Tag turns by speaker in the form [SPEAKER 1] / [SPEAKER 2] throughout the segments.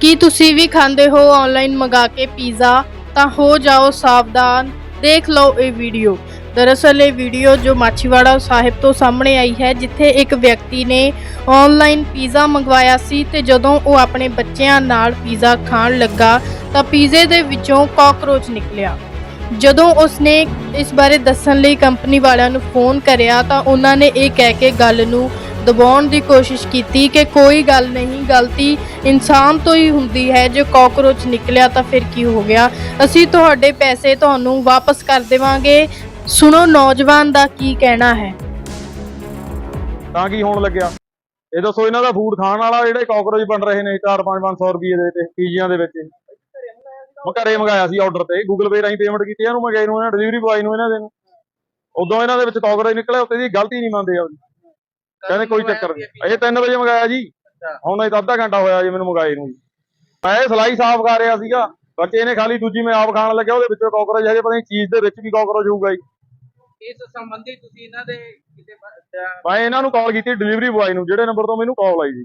[SPEAKER 1] ਕੀ ਤੁਸੀਂ ਵੀ ਖਾਂਦੇ ਹੋ ਆਨਲਾਈਨ ਮੰਗਾ ਕੇ ਪੀਜ਼ਾ ਤਾਂ ਹੋ ਜਾਓ ਸਾਵਧਾਨ। ਦੇਖ ਲਓ ਇਹ ਵੀਡੀਓ ਦਰਅਸਲ ਇਹ ਵੀਡੀਓ ਜੋ ਮਾਛੀਵਾੜਾ ਸਾਹਿਬ ਤੋਂ ਸਾਹਮਣੇ ਆਈ ਹੈ, ਜਿੱਥੇ ਇੱਕ ਵਿਅਕਤੀ ਨੇ ਆਨਲਾਈਨ ਪੀਜ਼ਾ ਮੰਗਵਾਇਆ ਸੀ ਤੇ ਜਦੋਂ ਉਹ ਆਪਣੇ ਬੱਚਿਆਂ ਨਾਲ ਪੀਜ਼ਾ ਖਾਣ ਲੱਗਾ, ਤਾਂ ਪੀਜ਼ੇ ਦੇ ਵਿੱਚੋਂ ਕਾਕਰੋਚ ਨਿਕਲਿਆ। ਜਦੋਂ ਉਸਨੇ ਇਸ ਬਾਰੇ ਦੱਸਣ ਲਈ ਕੰਪਨੀ ਵਾਲਿਆਂ ਨੂੰ ਫੋਨ ਕਰਿਆ, ਤਾਂ ਉਹਨਾਂ ਨੇ ਇਹ ਕਹਿ ਕੇ ਗੱਲ ਨੂੰ ਦਬਾਉਣ ਦੀ ਕੋਸ਼ਿਸ਼ ਕੀਤੀ ਕਿ ਕੋਈ ਗੱਲ ਨਹੀਂ, ਗਲਤੀ ਇਨਸਾਨ ਤੋਂ ਹੀ ਹੁੰਦੀ ਹੈ, ਜੇ ਕਾਕਰੋਚ ਨਿਕਲਿਆ ਤਾਂ ਫਿਰ ਕੀ ਹੋ ਗਿਆ? ਅਸੀਂ ਤੁਹਾਡੇ ਪੈਸੇ ਤੁਹਾਨੂੰ ਵਾਪਸ ਕਰ ਦੇਵਾਂਗੇ। ਸੁਣੋ ਨੌਜਵਾਨ ਦਾ ਕੀ ਕਹਿਣਾ ਹੈ।
[SPEAKER 2] ਤਾਂ ਕੀ ਹੋਣ ਲੱਗਿਆ? ਇਹ ਦੱਸੋ ਇਹਨਾਂ ਦਾ ਫੂਡ ਖਾਣ ਵਾਲਾ ਜਿਹੜੇ ਕਾਕਰੋਚ ਬਣ ਰਹੇ ਨੇ 4-5 500 ਰੁਪਏ ਦੇ ਤੇ ਪੀਜ਼ੀਆਂ ਦੇ ਵਿੱਚ। ਮੈਂ ਘਰੇ ਮੰਗਾਇਆ ਸੀ ਆਰਡਰ ਤੇ ਗੂਗਲ ਪੇ ਰਾਹੀਂ ਪੇਮੈਂਟ ਕੀਤੀ, ਇਹਨੂੰ ਮੰਗਾਈ ਨੂੰ, ਇਹਨਾਂ ਡਿਲੀਵਰੀ ਬੁਆਏ ਨੂੰ, ਇਹਨਾਂ ਦੇ ਨੂੰ ਉਦੋਂ ਇਹਨਾਂ ਦੇ ਵਿੱਚ ਕਾਕਰੋਚ ਨਿਕਲਿਆ ਉੱਤੇ ਦੀ ਗਲਤੀ ਨਹੀਂ ਮੰਨਦੇ ਆਪਦੀ ਕਹਿੰਦੇ ਕੋਈ ਚੱਕਰ ਨਹੀਂ। ਇਹ 3 ਵਜੇ ਮੰਗਾਇਆ ਜੀ। ਹੁਣ ਇਹ ਅੱਧਾ ਘੰਟਾ ਹੋਇਆ ਜੀ ਮੈਨੂੰ ਮੰਗਾਏ ਨੂੰ ਜੀ। ਮੈਂ ਸਲਾਈ ਸਾਫ਼ ਕਰ ਰਿਹਾ ਸੀਗਾ। ਬੱਚੇ ਨੇ ਖਾਲੀ ਦੂਜੀ ਮੈਂ ਆਪ ਖਾਣ ਲੱਗਿਆ ਉਹਦੇ ਵਿੱਚੋਂ ਕਾਕਰੋਚ ਹੈਗੇ ਪਤਾ ਨਹੀਂ ਚੀਜ਼ ਦੇ ਵਿੱਚ ਵੀ ਕਾਕਰੋਚ ਹੋਊਗਾ ਜੀ।
[SPEAKER 3] ਇਸ ਸੰਬੰਧੀ ਤੁਸੀਂ ਇਹਨਾਂ ਦੇ ਕਿਤੇ
[SPEAKER 2] ਮੈਂ ਇਹਨਾਂ ਨੂੰ ਕਾਲ ਕੀਤੀ ਡਿਲੀਵਰੀ ਬੁਆਏ ਨੂੰ ਜਿਹੜੇ ਨੰਬਰ ਤੋਂ ਮੈਨੂੰ ਕਾਲ ਆਈ ਸੀ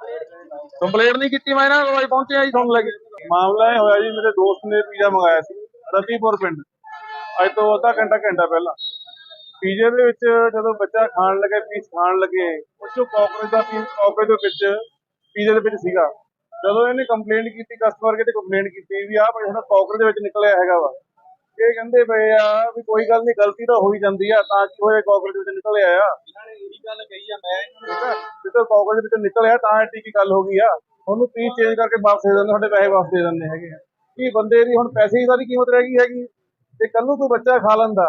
[SPEAKER 2] ਕੰਪਲੇਂਟ ਨਹੀਂ ਕੀਤੀ ਮੈਂ ਇਹਨਾਂ ਕੋਲ ਪਹੁੰਚਿਆ ਜੀ ਤੁਹਾਨੂੰ ਲੈ ਕੇ।
[SPEAKER 4] ਮਾਮਲਾ ਇਹ ਹੋਇਆ ਜੀ, ਮੇਰੇ ਦੋਸਤ ਨੇ ਪੀਜ਼ਾ ਮੰਗਾਇਆ ਸੀ ਰਤੀਪੁਰ ਪਿੰਡ। ਅੱਜ ਤੋਂ ਅੱਧਾ ਘੰਟਾ ਘੰਟਾ ਪਹਿਲਾਂ। ਪੀਜ਼ੇ ਦੇ ਵਿੱਚ ਜਦੋਂ ਬੱਚਾ ਖਾਣ ਲੱਗੇ, ਪੀਸ ਖਾਣ ਲੱਗੇ ਉਹ ਚੋਂ ਕਾਕਰੋਚ ਦਾ ਪੀਸ ਕਾਕਰੋਚ ਦੇ ਵਿੱਚ ਪੀਜ਼ੇ ਦੇ ਵਿੱਚ ਸੀਗਾ। ਜਦੋਂ ਇਹਨੇ ਕੰਪਲੇਂਟ ਕੀਤੀ ਕਸਟਮਰ ਕੇ ਤੇ ਕੰਪਲੇਂਟ ਕੀਤੀ ਵੀ ਆਹ ਭਾਈ ਹੁਣ ਕਾਕਰੋਚ ਦੇ ਵਿੱਚ ਨਿਕਲਿਆ ਹੈਗਾ ਵਾ। ਇਹ ਕਹਿੰਦੇ ਪਏ ਆ ਵੀ ਕੋਈ ਗੱਲ ਨਹੀਂ, ਗਲਤੀ ਤਾਂ ਹੋਈ ਜਾਂਦੀ ਆ, ਤਾਂ ਕੀ ਹੋਇਆ ਕਾਕਰੋਚ ਵਿੱਚ ਨਿਕਲਿਆ ਆ? ਇਹੀ ਗੱਲ ਕਹੀ ਆ, ਮੈਂ ਠੀਕ ਆ, ਜਦੋਂ ਕਾਕਰੋਚ ਵਿੱਚ ਨਿਕਲਿਆ ਤਾਂ ਐਡੀ ਕੀ ਗੱਲ ਹੋ ਗਈ ਆ। ਉਹਨੂੰ ਪੀਸ ਚੇਂਜ ਕਰਕੇ ਵਾਪਸ ਦੇ ਦਿੰਦੇ, ਸਾਡੇ ਪੈਸੇ ਵਾਪਸ ਦੇ ਦਿੰਦੇ ਹੈਗੇ ਆ। ਕੀ ਬੰਦੇ ਦੀ ਹੁਣ ਪੈਸੇ ਦੀ ਸਾਰੀ ਕੀਮਤ ਰਹਿ ਗਈ ਹੈਗੀ ਤੇ ਕੱਲ ਨੂੰ ਕੋਈ ਬੱਚਾ ਖਾ ਲੈਂਦਾ।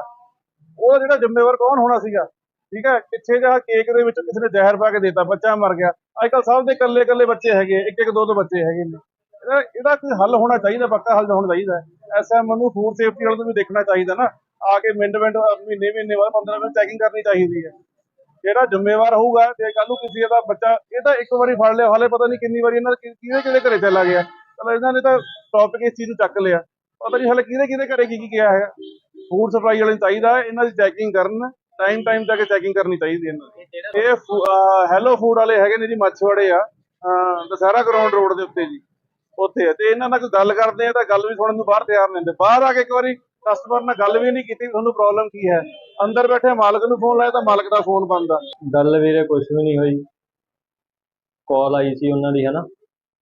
[SPEAKER 4] ਉਹ ਜਿਹੜਾ ਜ਼ਿੰਮੇਵਾਰ ਕੌਣ ਹੋਣਾ ਸੀਗਾ? ਠੀਕ ਹੈ ਪਿੱਛੇ ਜਿਹਾ ਕੇਕ ਦੇ ਵਿੱਚ ਕਿਸੇ ਨੇ ਜ਼ਹਿਰ ਪਾ ਕੇ ਦੇਤਾ, ਬੱਚਾ ਮਰ ਗਿਆ। ਅੱਜ ਕੱਲ ਸਭ ਦੇ ਇਕੱਲੇ ਇਕੱਲੇ ਬੱਚੇ ਹੈਗੇ ਇੱਕ ਇੱਕ ਦੋ ਦੋ ਬੱਚੇ ਹੈਗੇ ਨੇ। ਇਹਦਾ ਇਹਦਾ ਕੋਈ ਹੱਲ ਹੋਣਾ ਚਾਹੀਦਾ, ਪੱਕਾ ਹੱਲ ਹੋਣਾ ਚਾਹੀਦਾ। ਐਸਐਮ ਨੂੰ ਫੂਡ ਸੇਫਟੀ ਵਾਲੇ ਨੂੰ ਵੀ ਦੇਖਣਾ ਚਾਹੀਦਾ ਨਾ। ਆ ਕੇ ਮਿੰਟ ਮਿੰਟ ਮਹੀਨੇ ਮਹੀਨੇ ਬਾਅਦ 15 ਮਿੰਟ ਚੈਕਿੰਗ ਕਰਨੀ ਚਾਹੀਦੀ ਹੈ। ਜਿਹੜਾ ਜ਼ਿੰਮੇਵਾਰ ਹੋਊਗਾ ਤੇ ਕੱਲ ਨੂੰ ਕਿਸੇ ਦਾ ਬੱਚਾ, ਇਹ ਤਾਂ ਇੱਕ ਵਾਰੀ ਫੜ ਲਿਆ, ਹਾਲੇ ਪਤਾ ਨਹੀਂ ਕਿੰਨੀ ਵਾਰੀ ਇਹਨਾਂ ਦੇ ਕਿਹਦੇ ਕਿਹਦੇ ਘਰੇ ਚਲਾ ਗਿਆ। ਚਲੋ ਇਹਨਾਂ ਨੇ ਤਾਂ ਟੌਪਿਕ ਇਸ ਚੀਜ਼ ਨੂੰ ਚੱਕ ਲਿਆ। ਪਤਾ ਨਹੀਂ ਹਾਲੇ ਕਿਹਦੇ ਕਿਹਦੇ ਘਰੇ ਕੀ ਕੀ ਗਿਆ ਹੈਗਾ ਫੂਡ ਸਪਲਾਈ ਵਾਲੇ ਨੂੰ ਚਾਹੀਦਾ ਇਹਨਾਂ ਦੀ ਚੈਕਿੰਗ ਕਰਨ ਟਾਈਮ ਟਾਈਮ ਤੱਕ ਚੈਕਿੰਗ ਕਰਨੀ ਚਾਹੀਦੀ ਹੈ ਇਹਨਾਂ ਦੀ।
[SPEAKER 3] ਇਹ
[SPEAKER 4] ਹੈਲੋ ਫੂਡ ਵਾਲੇ ਹੈਗੇ ਨੇ ਜੀ, ਮੱਛਵਾੜੇ ਆ, ਅਹ, ਦਸਹਿਰਾ ਗਰਾਊਂਡ ਰੋਡ ਦੇ ਉੱਤੇ ਜੀ, ਉੱਥੇ। ਤੇ ਇਹਨਾਂ ਨਾਲ ਕੋਈ ਗੱਲ ਕਰਦੇ ਆ ਤਾਂ ਗੱਲ ਵੀ ਸੁਣਨ ਨੂੰ ਬਾਹਰ ਤਿਆਰ ਨਹੀਂ ਹੁੰਦੇ। ਬਾਹਰ ਆ ਕੇ ਇੱਕ ਵਾਰੀ ਕਸਟਮਰ ਨਾਲ ਗੱਲ ਵੀ ਨਹੀਂ ਕੀਤੀ ਵੀ ਤੁਹਾਨੂੰ ਪ੍ਰੋਬਲਮ ਕੀ ਹੈ। ਅੰਦਰ ਬੈਠੇ ਮਾਲਕ ਨੂੰ ਫੋਨ ਲਾਇਆ ਤਾਂ ਮਾਲਕ ਦਾ ਫੋਨ ਬੰਦ ਆ।
[SPEAKER 5] ਗੱਲ ਵੀਰੇ ਕੁਝ ਵੀ ਨਹੀਂ ਹੋਈ। ਕਾਲ ਆਈ ਸੀ ਉਹਨਾਂ ਦੀ ਹਨਾ?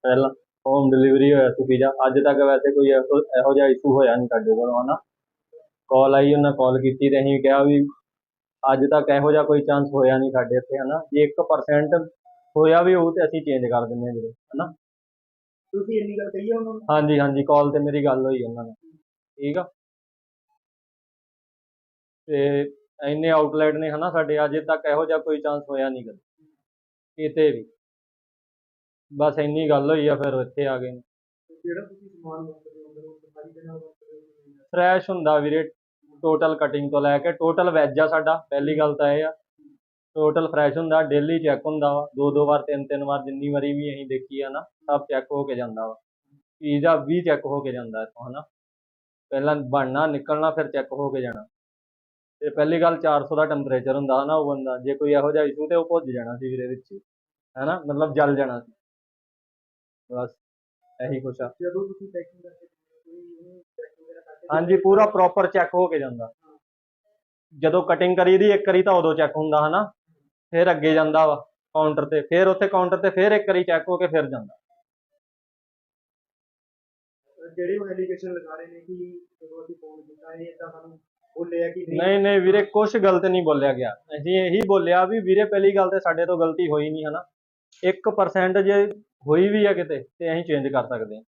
[SPEAKER 5] ਪਹਿਲਾਂ। ਹੋਮ ਡਿਲੀਵਰੀ ਹੋਇਆ ਸੀ ਪੀਜ਼ਾ ਅੱਜ ਤੱਕ ਵੈਸੇ ਕੋਈ ਇਹੋ ਜਿਹਾ ਇਸ਼ੂ ਹੋਇਆ ਨਹੀਂ ਸਾਡੇ ਕੋਲ ਹਨਾ? ਕਾਲ ਆਈ ਉਹਨਾਂ ਕਾਲ ਕੀਤੀ ਤੇ ਅਸੀਂ ਕਿਹਾ ਵੀ ਅੱਜ ਤੱਕ ਇਹੋ ਜਿਹਾ ਕੋਈ ਚਾਂਸ ਹੋਇਆ ਨਹੀਂ ਸਾਡੇ ਇੱਥੇ ਹਨਾ? ਜੇ 1% ਹੋਇਆ ਵੀ ਹੋਊ ਤੇ ਅਸੀਂ ਚੇਂਜ ਕਰ ਦਿੰਦੇ ਹਾਂ ਵੀਰੇ ਹਨਾ?
[SPEAKER 4] ਤੁਸੀਂ ਇੰਨੀ ਗੱਲ ਕਹੀ ਉਹਨਾਂ ਨੂੰ?
[SPEAKER 5] ਹਾਂਜੀ ਹਾਂਜੀ। ਕਾਲ ਤੇ ਮੇਰੀ ਗੱਲ ਹੋਈ ਉਹਨਾਂ ਨਾਲ ਠੀਕ ਆ? ਤੇ ਇੰਨੇ ਆਊਟਲੈਟ ਨੇ ਹਨਾ ਸਾਡੇ ਅਜੇ ਤੱਕ ਇਹੋ ਜਿਹਾ ਕੋਈ ਚਾਂਸ ਹੋਇਆ ਨਹੀਂ ਗਾ ਕਿਤੇ ਵੀ। ਬਸ ਇੰਨੀ ਗੱਲ ਹੋਈ ਆ ਫਿਰ ਇੱਥੇ ਆ ਗਏ।
[SPEAKER 4] ਜਿਹੜਾ ਤੁਸੀਂ ਸਮਾਨ ਵਰਤਦੇ ਹੋ ਅੰਦਰ ਸਫ਼ਾਈ ਦੇ ਨਾਲ ਵਰਤਦੇ ਹੋ
[SPEAKER 5] ਫਰੈਸ਼ ਹੁੰਦਾ ਵੀਰੇ ਟੋਟਲ ਕਟਿੰਗ ਤੋਂ ਲੈ ਕੇ ਟੋਟਲ ਵੈਜ ਆ ਸਾਡਾ ਪਹਿਲੀ ਗੱਲ ਤਾਂ ਇਹ ਆ। ਟੋਟਲ ਫਰੈਸ਼ ਹੁੰਦਾ ਡੇਲੀ ਚੈੱਕ ਹੁੰਦਾ ਵਾ। ਦੋ ਦੋ ਵਾਰ ਤਿੰਨ ਤਿੰਨ ਵਾਰ ਜਿੰਨੀ ਵਾਰੀ ਵੀ ਅਸੀਂ ਦੇਖੀ ਆ ਨਾ ਸਭ ਚੈੱਕ ਹੋ ਕੇ ਜਾਂਦਾ ਵਾ। ਪੀਜ਼ਾ ਵੀ ਚੈੱਕ ਹੋ ਕੇ ਜਾਂਦਾ ਇੱਥੋਂ ਹਨਾ। ਪਹਿਲਾਂ ਬਣਨਾ ਨਿਕਲਣਾ ਫਿਰ ਚੈੱਕ ਹੋ ਕੇ ਜਾਣਾ। ਤੇ ਪਹਿਲੀ ਗੱਲ 400 ਦਾ ਟੈਂਪਰੇਚਰ ਹੁੰਦਾ ਨਾ ਉਹ ਬੰਦਾ ਜੇ ਕੋਈ ਇਹੋ ਜਿਹਾ ਇਸ਼ੂ ਤੇ ਉਹ ਭੁੱਜ ਜਾਣਾ ਸੀ ਵੀਰੇ ਵਿੱਚ ਹੈਨਾ? ਮਤਲਬ ਜਲ ਜਾਣਾ ਸੀ। ਬਸ ਇਹੀ ਕੁਛ ਆ।
[SPEAKER 4] ਜਦੋਂ ਤੁਸੀਂ ਪੈਕਿੰਗ ਕਰਕੇ
[SPEAKER 5] ਹਾਂਜੀ ਪੂਰਾ ਪ੍ਰੋਪਰ ਚੈੱਕ ਹੋ ਕੇ ਜਾਂਦਾ। ਜਦੋਂ ਕਟਿੰਗ ਕਰੀ ਦੀ ਇੱਕ ਵਾਰੀ ਤਾਂ ਉਦੋਂ ਚੈੱਕ ਹੁੰਦਾ ਹਨਾ? ਫਿਰ ਅੱਗੇ ਜਾਂਦਾ ਵਾ ਕਾਊਂਟਰ ਤੇ ਫਿਰ ਉੱਥੇ ਕਾਊਂਟਰ ਤੇ ਫਿਰ ਇੱਕ ਵਾਰੀ ਚੈੱਕ ਹੋ ਕੇ ਫਿਰ ਜਾਂਦਾ।
[SPEAKER 4] ਜਿਹੜੇ ਉਹ ਐਲੀਗੇਸ਼ਨ ਲਗਾ ਰਹੇ ਨੇ ਕਿ ਜਦੋਂ ਅਸੀਂ ਫੋਨ ਕੀਤਾ ਇਹ ਇਦਾਂ ਸਾਨੂੰ ਬੋਲੇ ਕਿ
[SPEAKER 5] ਨਹੀਂ? ਨਹੀਂ ਵੀਰੇ ਕੁਝ ਗਲਤ ਨਹੀਂ ਬੋਲਿਆ ਗਿਆ। ਅਸੀਂ ਇਹੀ ਬੋਲਿਆ ਵੀ ਵੀਰੇ, ਪਹਿਲੀ ਗੱਲ ਤੇ ਸਾਡੇ ਤੋਂ ਗਲਤੀ ਹੋਈ ਨਹੀਂ, ਹਨਾ? 1% ਜੇ ਹੋਈ ਵੀ ਆ ਕਿਤੇ, ਤੇ ਅਸੀਂ ਚੇਂਜ ਕਰ ਸਕਦੇ ਹਾਂ।